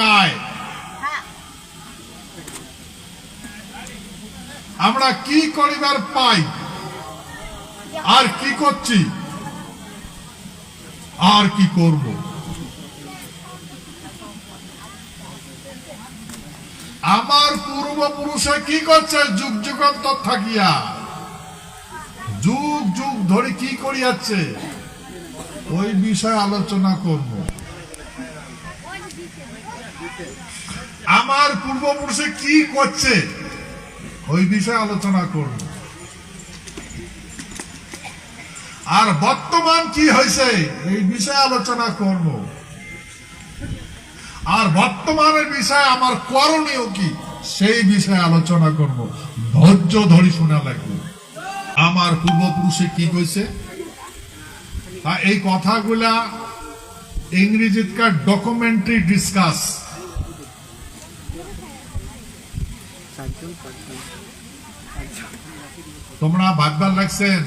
কায় আমরা কি করিবার পাই? আর কি করছি? আর কি করব? আমার পূর্বপুরুষে কি করছে? যুগ যুগান্তর থাকিয়া। যুগ যুগ ধরে কি করিয়াছে? ওই বিষয়ে আলোচনা করব। আমার পূর্বপুরুষে কি করছে? ওই বিষয়ে আলোচনা করব। আর বর্তমান কি হয়েছে, এই বিষয়ে আলোচনা করব। আর বর্তমানের বিষয়ে আমার করণীয় কি, সেই বিষয়ে আলোচনা করব। ধৈর্য ধরি শোনা লাগবে। আমার পূর্বপুরুষে কি কইছে? তা এই কথাগুলা ইংরেজিতকার ডকুমেন্টারি ডিসকাস তোমরা ভাববার লাগছেন?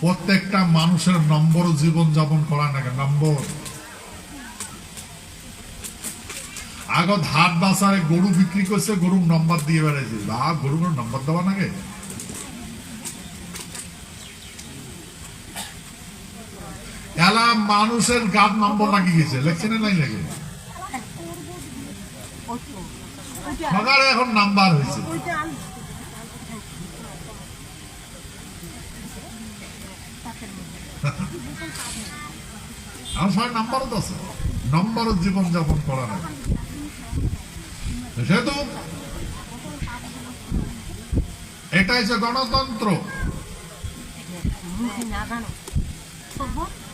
প্রত্যেকটা মানুষের নম্বর জীবন যাপন করা নাকি নম্বর। আগত হাট বাসারে গরু বিক্রি করছে, গরুর নম্বর দিয়ে বেড়াইছে। বা গরুর নম্বর দেওয়া নাকি এলা মানুষের গাত নম্বর লাগিয়ে গেছে। লেখছে না নাই লাগে মগার এখন নাম্বার হয়েছে। আমার সবাই করা নাই। সেহেতু এটা হচ্ছে গণতন্ত্র।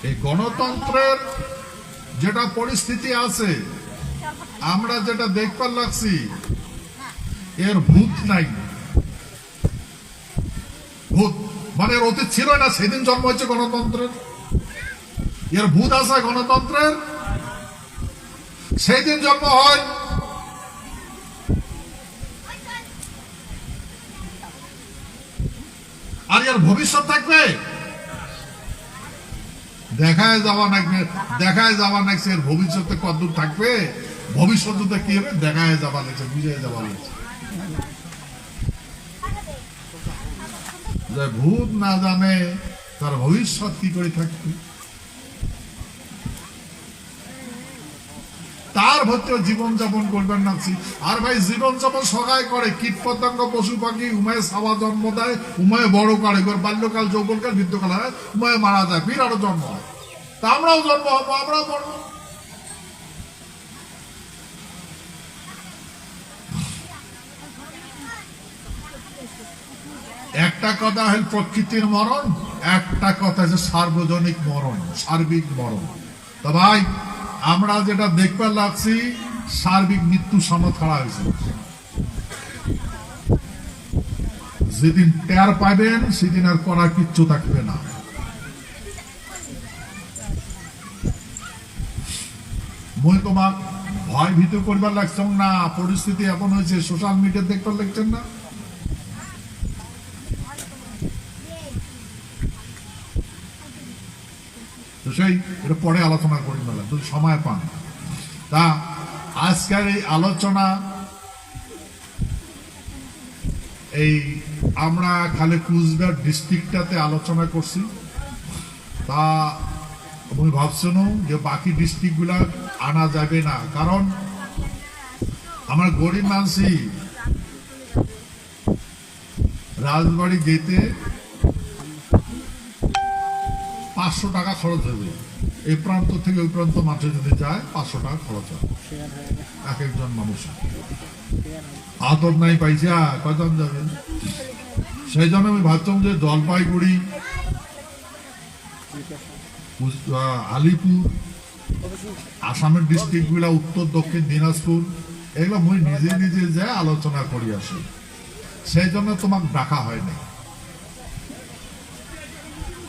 এই গণতন্ত্রের যেটা পরিস্থিতি আছে, আমরা যেটা দেখবার লাগছি এর ভূত নাই। ভূত। মানে এর অতীত ছিল না, সেদিন জন্ম হয়েছে গণতন্ত্রের। এর ভূত আছে গণতন্ত্রের। সেই দিন জন্ম হয়। আর এর ভবিষ্যৎ থাকবে? দেখায় যাওয়া লাগবে দেখায় যাওয়া লাগছে এর ভবিষ্যতে কতদূর থাকবে? ভবিষ্যতে কি হবে দেখায় যাওয়া লাগছে বুঝে যাওয়া লাগছে যে ভূত না জানে তার ভবিষ্যৎ কি করে থাকবে? তার ভর্তিও জীবন যাপন করবেন না আর ভাই জীবন যাপন সহায় করে। কীট পতঙ্গ, পশু পাখি, উমায় সাবা জন্ম দেয়, উমায় বড় করে। বাল্যকাল, যৌবনকাল, বৃদ্ধকাল, হয়? উমায় মারা যায় ফির আরও জন্ম হয়। তা আমরাও জন্ম হব, আমরাও মরবো। একটা কথা হল প্রকৃতির মরণ, একটা কথা হচ্ছে সার্বজনিক মরণ, সার্বিক মরণ। তো ভাই, আমরা যেটা দেখবার লাগছি, সার্বিক মৃত্যু সনদ খাড়া হয়েছে। যেদিন টের পাবেন, সেদিন আর করার কিচ্ছু থাকবে না। মই তোমার ভয় ভীত করবার লাগছেন না, পরিস্থিতি এমন হয়েছে সোশ্যাল মিডিয়া দেখবার লাগছেন না। সেই এটা পরে আলোচনা করি মেলা যদি সময় পান। তা আজকের এই আলোচনা এই আমরা খালি কুচবিহার ডিস্ট্রিক্টটাতে আলোচনা করছি। তা আমি ভাবছেন যে বাকি ডিস্ট্রিক্টগুলা আনা যাবে না, কারণ আমার গরিব মানসি রাজবাড়ি যেতে পাঁচশো টাকা খরচ হবে। এই প্রান্ত থেকে ওই প্রান্ত মাঠে যদি যায়, পাঁচশো টাকা খরচ হবে। এক একজন মানুষের। আদর নাই পাইছা কজন যাবে সেই জন্য আমি ভাবতাম যে জলপাইগুড়ি আলিপুর, আসামের ডিস্ট্রিক্টগুলা উত্তর, দক্ষিণ দিনাজপুর, এগুলো মুই নিজে নিজে যে আলোচনা করি আসি। সেই জন্য তোমাকে ডাকা হয়নি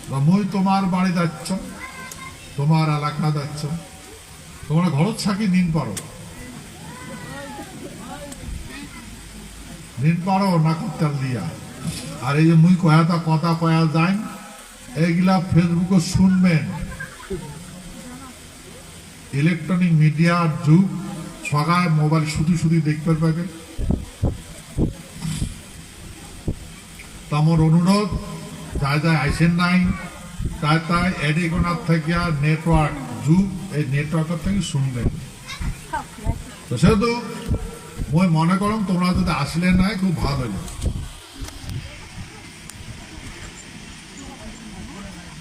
বা মই তোমার বাড়ি যাচ্ছ, তোমার এলাকা যাচ্ছ, তোমরা ঘরত থাকি নিন পারো। নিন পারো, না করতে দিয়া। আর এই যে মুই কয়াটা কথা কয়া যায় এইগুলা ফেসবুকে শুনবেন। ইলেকট্রনিক মিডিয়ার যুগ সবাই মোবাইল শুধু শুধু দেখতে পাবেন তো আমার অনুরোধ যাই যাই আইসেন নাই। তাই তাই এডিগোনার থেকে নেটওয়ার্ক যুগ, এই নেটওয়ার্কের থেকে শুনবেন তো সেহেতু মই মনে করম তোমরা যদি আসলে নাই, খুব ভালো হইল।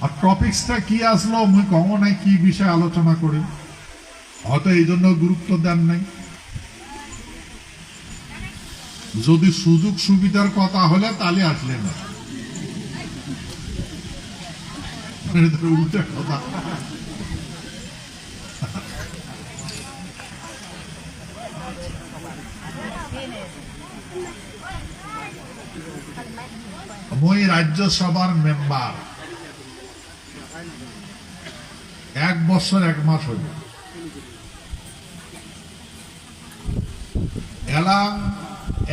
আর টপিক্সটা কি আসলো, মুই কম নাই কি বিষয়ে আলোচনা করি। হয়তো এই জন্য গুরুত্ব দেন নাই। যদি সুযোগ সুবিধার কথা হলে তাহলে আসলে না। এটা তো উল্টা কথা। মই রাজ্যসভার মেম্বার এক বছর এক মাস হইল এলা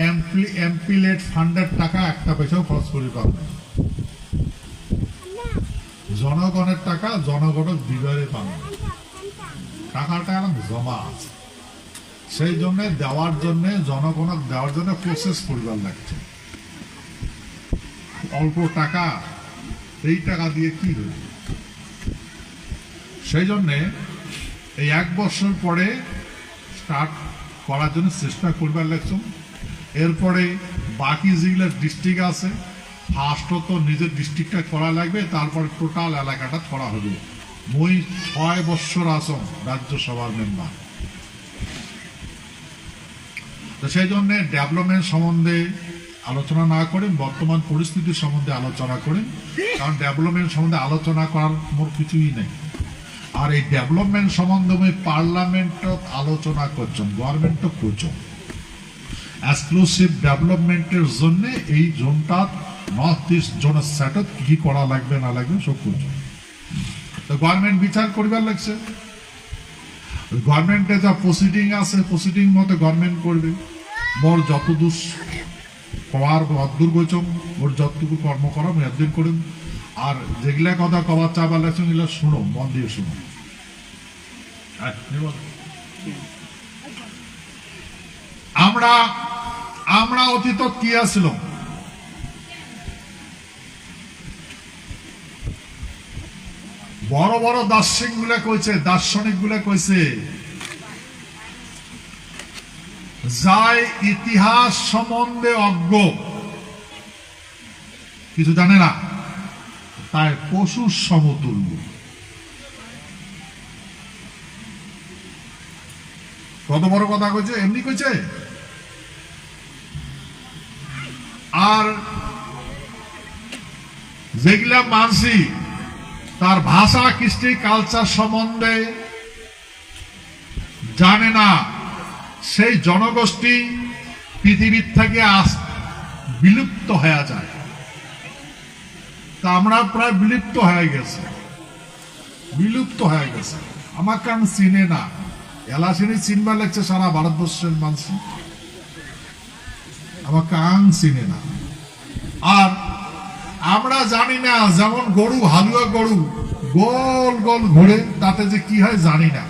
এমপি এমপিলেট ফান্ডের টাকা একটা পয়সাও খরচ করি পারবে না। জনগণের টাকা, জনগণের বিবাহে পাবে না। টাকাটা এখন জমা। আছে সেই জন্য দেওয়ার জন্য জনগণক দেওয়ার জন্য প্রসেস পরিবার লাগছে। অল্প টাকা, এই টাকা দিয়ে কি হইবে সেই জন্যে এই এক বছর পরে স্টার্ট করার জন্য চেষ্টা করবার লাগছো। এরপরে বাকি যেগুলো ডিস্ট্রিক্ট আছে ফার্স্ট তো নিজের ডিস্ট্রিক্টটা করা লাগবে, তারপর টোটাল এলাকাটা করা হবে। মই ছয় বছর আসম রাজ্যসভার মেম্বার তো সেই জন্যে ডেভেলপমেন্ট সম্বন্ধে আলোচনা না করে, বর্তমান পরিস্থিতি সম্বন্ধে আলোচনা করেন কারণ ডেভেলপমেন্ট সম্বন্ধে আলোচনা করার মোর কিছুই নেই। আর এই ডেভেলপমেন্ট সম্বন্ধে আমি পার্লামেন্টত আলোচনা করছেন গভর্নমেন্টও করছেন এক্সক্লুসিভ ডেভেলপমেন্টের জন্য এই জোনটা নর্থ ইস্ট জোনের সেটত কি করা লাগবে না লাগবে সব করছেন তো গভর্নমেন্ট বিচার করবার লাগছে। গভর্নমেন্টে যা প্রসিডিং আছে প্রসিডিং মতো গভর্নমেন্ট করবে। মোর যত দূর করার অদ্দূর গোচম ওর যতটুকু কর্ম করা আমি একদিন করুন আর যেগুলা কথা কবার চাবার লাগছে এগুলো শুনো মন দিয়ে শুনো। আমরা আমরা অতীত কি আসছিল বড় বড় দার্শনিকগুলা কইছে দার্শনিকগুলা কইছে, যাই ইতিহাস সম্বন্ধে অজ্ঞ, কিছু জানে না, তাই পশুর সমতুল্য। কত বড় কথা কইছে, এমনি কইছে? আর যেগুলা মানসি তার ভাষা, কৃষ্টি কালচার সম্বন্ধে জানে না। সেই জনগোষ্ঠী পৃথিবীর থেকে আস, বিলুপ্ত হয়ে যায়। তা আমরা প্রায় বিলুপ্ত হয়ে গেছে। বিলুপ্ত হয়ে গেছে। আমার কান চিনে না। এলা চিনি চিনবার লাগছে সারা ভারতবর্ষের মানুষ। আমার কান চিনে না। আর আমরা জানি না, যেমন গরু, হালুয়া গরু গোল গোল ঘুরে, তাতে যে কি হয় জানি না।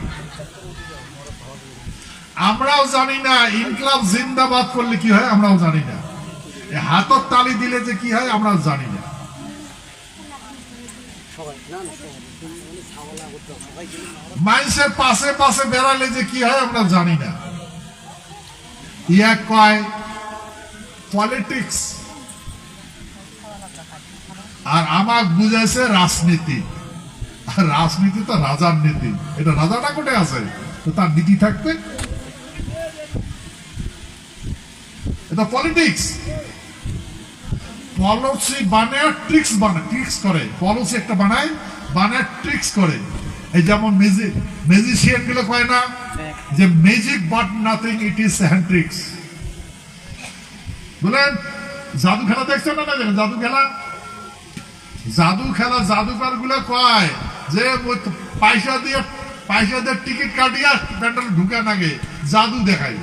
আমরাও জানি না, ইনকলাব জিন্দাবাদ করলে কি হয়, আমরাও জানি না। হাতর তালি দিলে যে কি হয়, আমরাও জানি না। মানুষের পাশে পাশে বেড়ালে যে কি হয়, আমরা জানি না। ইয়া কয়, পলিটিক্স। আর আমার বুঝাইছে রাজনীতি। আর রাজনীতি তো রাজার নীতি। এটা রাজাটা কোটে আছে? তো তার নীতি থাকবে এটা পলিটিক্স পলিসি বানায় ট্রিক্স বানায় ট্রিক্স করে। পলিসি একটা বানায় বানায় ট্রিক্স করে। এই যেমন মিউজিক মিউজিশিয়ানগুলো কয় না? যে magic but nothing it is hand tricks বলেন, জাদু খেলা দেখছেন না না জাদু খেলা? জাদু খেলা জাদুকারগুলো কয়? যে পয়সা দিয়ে পয়সা দিয়ে টিকিট কাটিয়া ঢুকে নাগে জাদু দেখাই।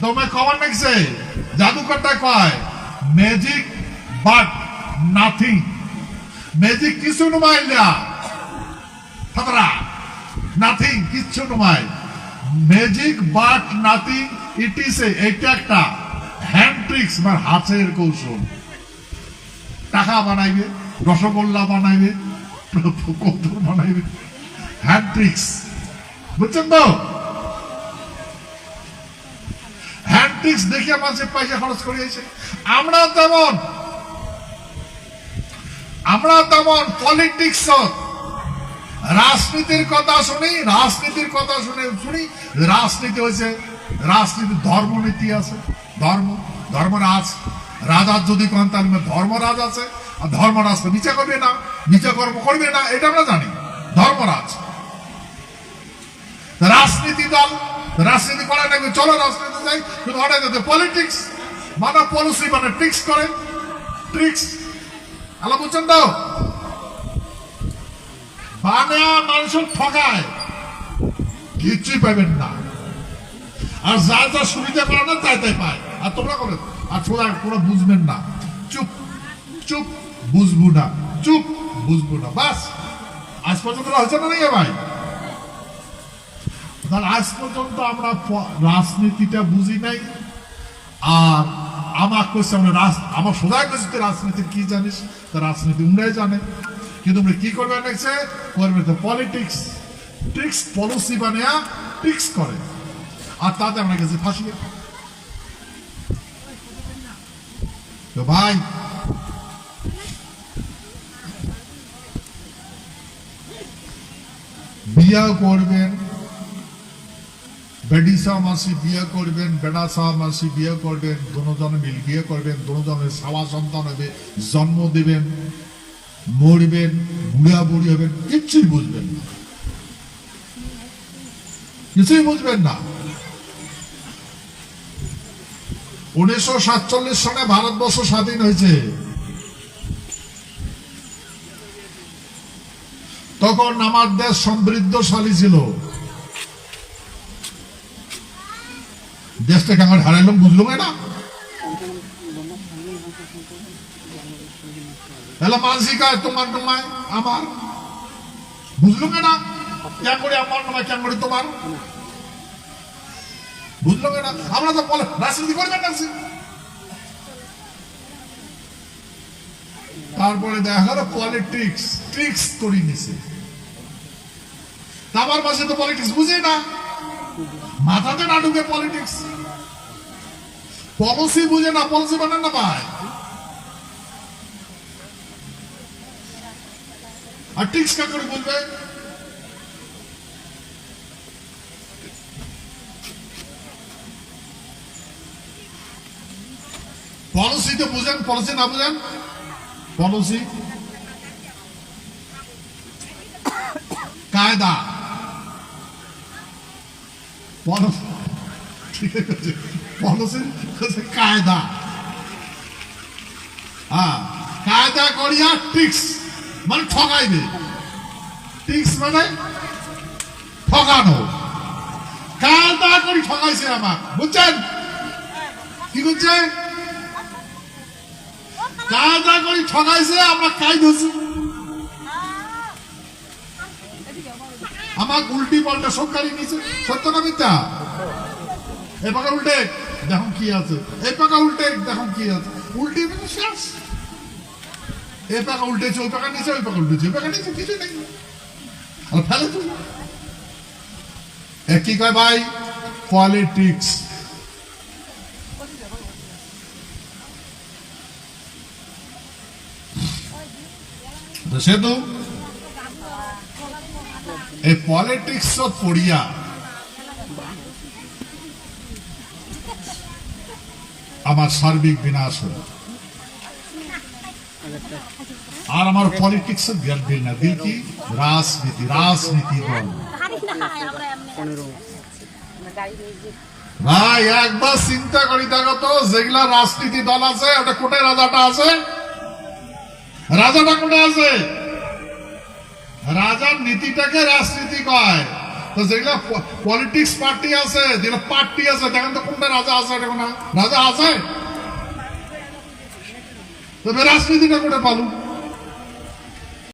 তোমায় লাগছে জাদুকরটা কয় ম্যাজিক বাট নাথিং ম্যাজিক কিছু ফাতরা নাথিং কিচ্ছু নয় magic but nothing it is এটা একটা হ্যান্ড ট্রিক্স বা হাতের কৌশল। টাকা বানাইবে। রসগোল্লা বানাইবে কৌতুক বানাইবে হ্যান্ড ট্রিক্স বুঝছেন তো? হ্যান্ড ট্রিক্স দেখে মানুষ পয়সা খরচ করিয়েছে আমরা তেমন আমরা তেমন পলিটিক্স রাজনীতির কথা শুনি, রাজনীতির কথা শুনে শুনি, রাজনীতি হয়েছে রাজনীতি ধর্মনীতি আছে, ধর্ম, ধর্মরাজ। রাজার যদি কোন তার ধর্মরাজ আছে, আর ধর্মরাজ তো বিচার করবে না বিচার কর্ম করবে না, এটা আমরা জানি। ধর্মরাজ রাজনীতি দল, রাজনীতি করে নাকি চলো রাজনীতি যাই, কিন্তু হঠাৎ পলিটিক্স মানে পলিসি মানে ট্রিক্স করে। ট্রিক্স আলো বুঝছেন তো বানা মানুষের ঠকায় কিচ্ছুই পাবেন না। আর যা যা সুবিধা করে না, তাই তাই পায়। আর তোমরা করে। আর তোমরা বুঝবেন না। চুপ চুপ, বুঝব না। চুপ, বুঝব না। বাস, আজ পর্যন্ত হয়েছে না নাকি ভাই? তাহলে আজ পর্যন্ত আমরা রাজনীতিটা বুঝি নাই। আর আমার কোশ্চে আমরা আমার সোজা কোশ্চে তুই রাজনীতির কি জানিস? তা রাজনীতি উমরাই জানে। কিন্তু আমরা কি করবে দেখছে করবে তো পলিটিক্স ট্রিক্স পলিসি বানিয়া ট্রিক্স করে। আর তাতে আমরা গেছি ফাঁসিয়ে তো ভাই। বিয়া করবেন, বেডি সাহ মাসি বিয়ে করবেন, বেডা সাহ মাসি বিয়ে করবেন, দুজনে মিল বিয়ে করবেন, দুজনের সাওয়া সন্তান হবে, জন্ম দেবেন, মরবেন, বুড়া বুড়ি হবেন কিচ্ছুই বুঝবেন না। কিছুই বুঝবেন না। উনিশশো সাতচল্লিশ সনে ভারতবর্ষ স্বাধীন হয়েছে। তখন আমার দেশ সমৃদ্ধশালী ছিল। দেশটাকে আমার হারাইলাম বুঝলো না? তাহলে মানসিকায় তোমার তোমায় আমার বুঝলো না? কেন করে আমার নয় কেন করে তোমার? বুঝলো না আমরা তো রাজনীতি করবেন না তারপরে দেখা গেল পলিটিক্স ট্রিক্স করে নিছে। আমার মাঝে তো পলিটিক্স বুঝে না। মাথাতে না ঢুকে পলিটিক্স পলিসি বুঝে না পলিসি বানান না ভাই। আর টিক্স কা করে পলিসি তো বুঝেন, পলিসি না বুঝেন? পলিসি? কায়দা। কায়দা। হ্যাঁ কায়দা করিয়া টিক্স মানে ঠকাইবে টিক্স মানে ঠকানো কায়দা করি ঠকাইছে আমার বুঝছেন? কি বুঝছে কায়দা করি ঠকাইছে, আমরা কাই ধরছি। আমার উল্টি পাল্টা গাড়ি নিছে। সত্য না মিথ্যা? এ পাকা উল্টে, দেখুন কি আছে। এই পাকা উল্টে, দেখুন কি আছে। উল্টি মানে শেষ। এ পাকা উল্টেছে ওই পাকা নিচে ওই পাকা উল্টেছে ওই পাকা নিচে কিছু নেই। আর ফেলে তুই এ কি কয় ভাই? পলিটিক্স সেতু? এই পলিটিক্স পড়িয়া আমার সার্বিক বিনাশ হল। আর আমার পলিটিক্স জ্ঞান দিল না। দিল কি? রাজনীতি রাজনীতি দল ভাই, একবার চিন্তা করি দেখো তো, যেগুলা রাজনীতি দল আছে, ওটা কোটে রাজাটা আছে? রাজাটা কোনটা আছে? রাজার নীতিটাকে রাজনীতি কয়। তো যেগুলা পলিটিক্স পার্টি আছে, যেগুলো পার্টি আছে, দেখেন তো কোনটা রাজা আছে দেখো রাজা আছে? তবে রাজনীতিটা কোনটা পালু?